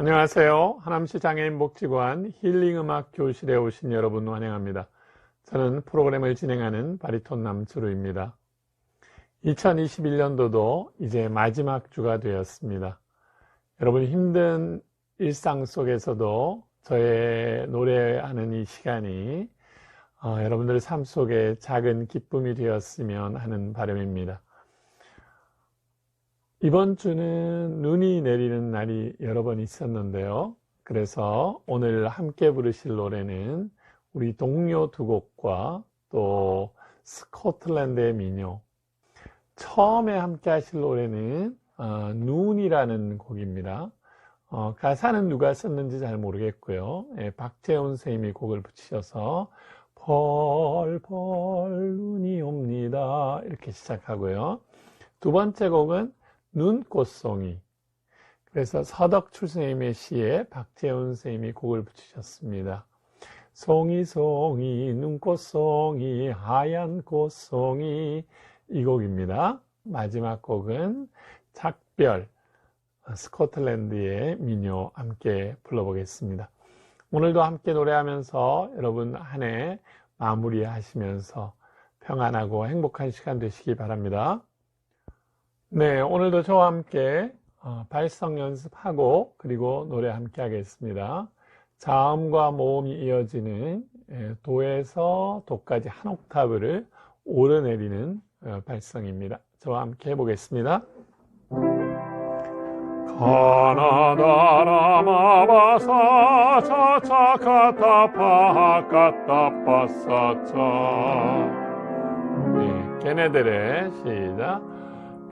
안녕하세요. 하남시 장애인 복지관 힐링음악 교실에 오신 여러분 환영합니다. 저는 프로그램을 진행하는 바리톤 남수루입니다. 2021년도도 이제 마지막 주가 되었습니다. 여러분 힘든 일상 속에서도 저의 노래하는 이 시간이 어, 여러분들의 삶 속에 작은 기쁨이 되었으면 하는 바람입니다. 이번 주는 눈이 내리는 날이 여러 번 있었는데요. 그래서 오늘 함께 부르실 노래는 우리 동료 두 곡과 또 스코틀랜드의 민요. 처음에 함께 하실 노래는 어, 눈이라는 곡입니다. 어, 가사는 누가 썼는지 잘 모르겠고요. 예, 박재훈 선생님이 곡을 붙이셔서 펄펄 눈이 옵니다. 이렇게 시작하고요. 두 번째 곡은 눈꽃송이. 그래서 서덕출 선생님의 시에 박재훈 선생님이 곡을 붙이셨습니다. 송이 송이 눈꽃송이 하얀 꽃송이 이 곡입니다. 마지막 곡은 작별 스코틀랜드의 민요 함께 불러보겠습니다. 오늘도 함께 노래하면서 여러분 한 해 마무리하시면서 평안하고 행복한 시간 되시기 바랍니다. 네, 오늘도 저와 함께 어, 발성 연습하고 그리고 노래 함께 하겠습니다. 자음과 모음이 이어지는 예, 도에서 도까지 한 옥타브를 오르내리는 어, 발성입니다. 저와 함께 해보겠습니다. 가나다라 마바사 차차카타 파카타 파사차 네, 걔네들의 시작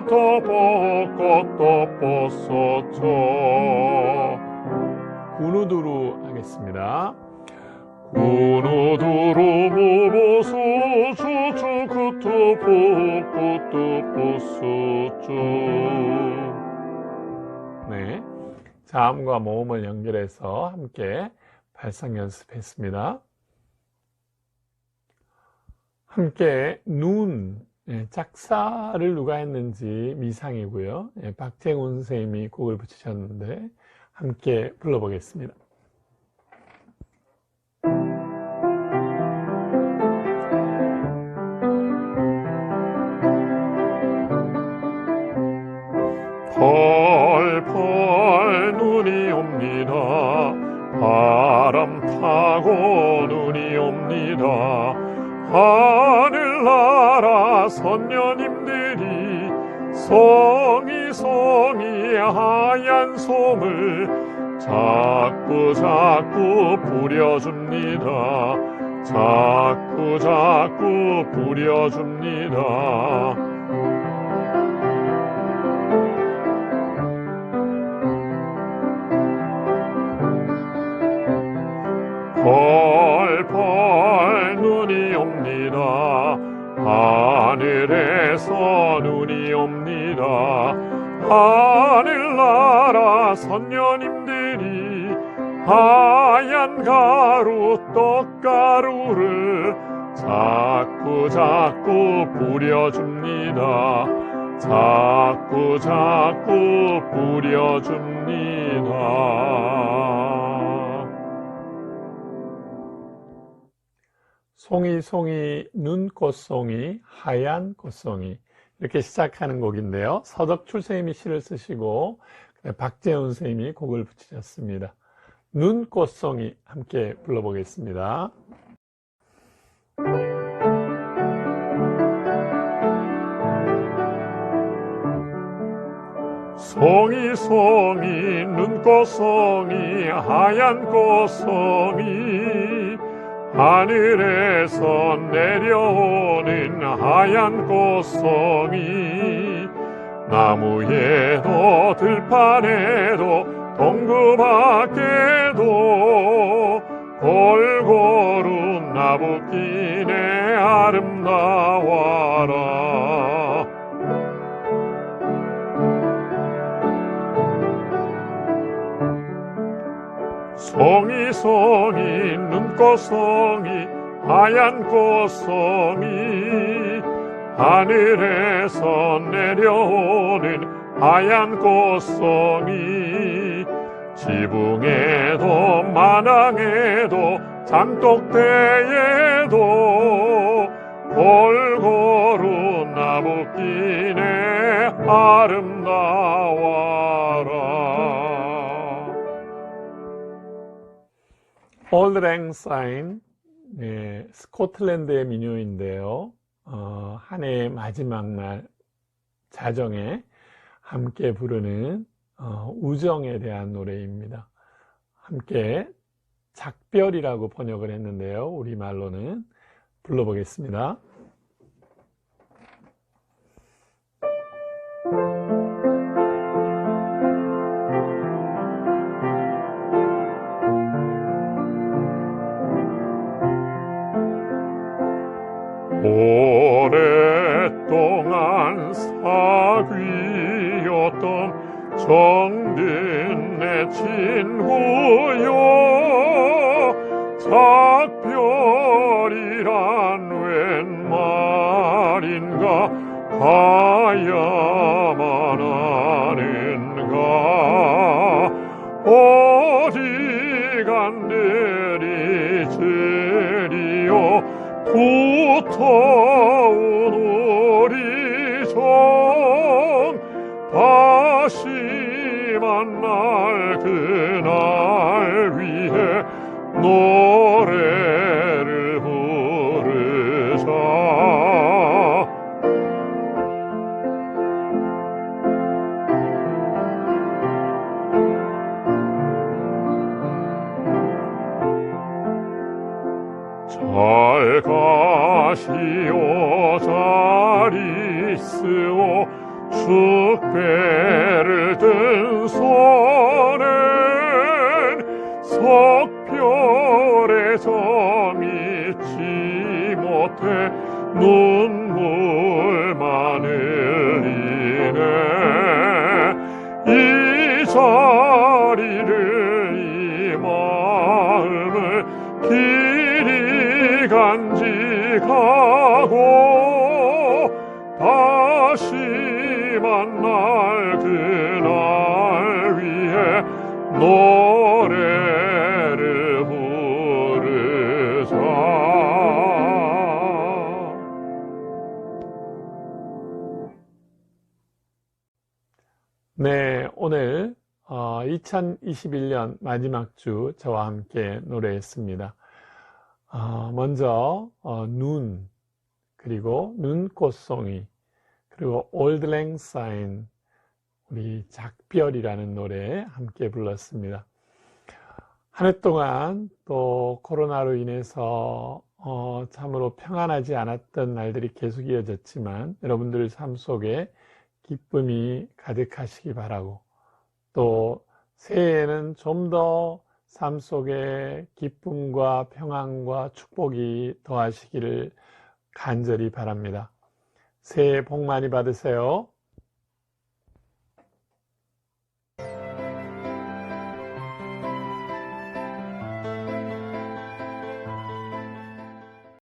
조초코토 보코토 보소초 구누두루 하겠습니다. 구누두루 모모소 조초코토 보코토 보소초 네, 자음과 모음을 연결해서 함께 발성 연습했습니다. 함께 눈 예, 짝사를 누가 했는지 미상이고요. 예, 박재훈 선생님이 곡을 붙이셨는데 함께 불러보겠습니다. 펄펄 눈이 옵니다. 바람 타고 눈이 옵니다. 하늘나라 선녀님들이 송이 송이 하얀 솜을 자꾸 자꾸 부려줍니다. 자꾸 자꾸 부려줍니다. 펄 하늘에서 눈이 옵니다. 하늘나라 선녀님들이 하얀 가루 떡가루를 자꾸 자꾸 뿌려줍니다. 자꾸 자꾸 뿌려줍니다. 송이송이 눈꽃송이 하얀 꽃송이 이렇게 시작하는 곡인데요. 서덕출 선생님이 시를 쓰시고 박재훈 선생님이 곡을 붙이셨습니다. 눈꽃송이 함께 불러보겠습니다. 송이 송이 눈꽃송이 하얀 꽃송이 하늘에서 내려오는 하얀 꽃송이 나무에도 들판에도 동구 밖에도 나부끼네 아름다워라. 송이 송이 눈 꽃송이 하얀 꽃송이 하늘에서 내려오는 하얀 꽃송이 지붕에도 마당에도 장독대에도 골고루 나부끼네 아름다워 올드랭사인 네, 스코틀랜드의 민요인데요. 어, 한 해의 마지막 날 자정에 함께 부르는 어, 우정에 대한 노래입니다. 함께 작별이라고 번역을 했는데요. 우리말로는 불러보겠습니다. 친구여 작별이란 웬 말인가? 가야만 하는가? 어디 간들이 저리요? 붙어 있으오. 축배를 든 손엔 석별의 점 잊지 못해 눈물만 흘리네 이 자리를 이 마음을 길이 간직하 그날 위해 노래를 부르자 네, 오늘 2021년 마지막 주 저와 함께 노래했습니다. 어, 먼저 어, 눈 그리고 눈꽃송이 그리고 올드랭 사인 우리 작별이라는 노래 함께 불렀습니다. 한 해 동안 또 코로나로 인해서 어, 참으로 평안하지 않았던 날들이 계속 이어졌지만 여러분들 삶 속에 기쁨이 가득하시기 바라고 또 새해에는 좀 더 삶 속에 기쁨과 평안과 축복이 더하시기를 간절히 바랍니다. 새해 복 많이 받으세요.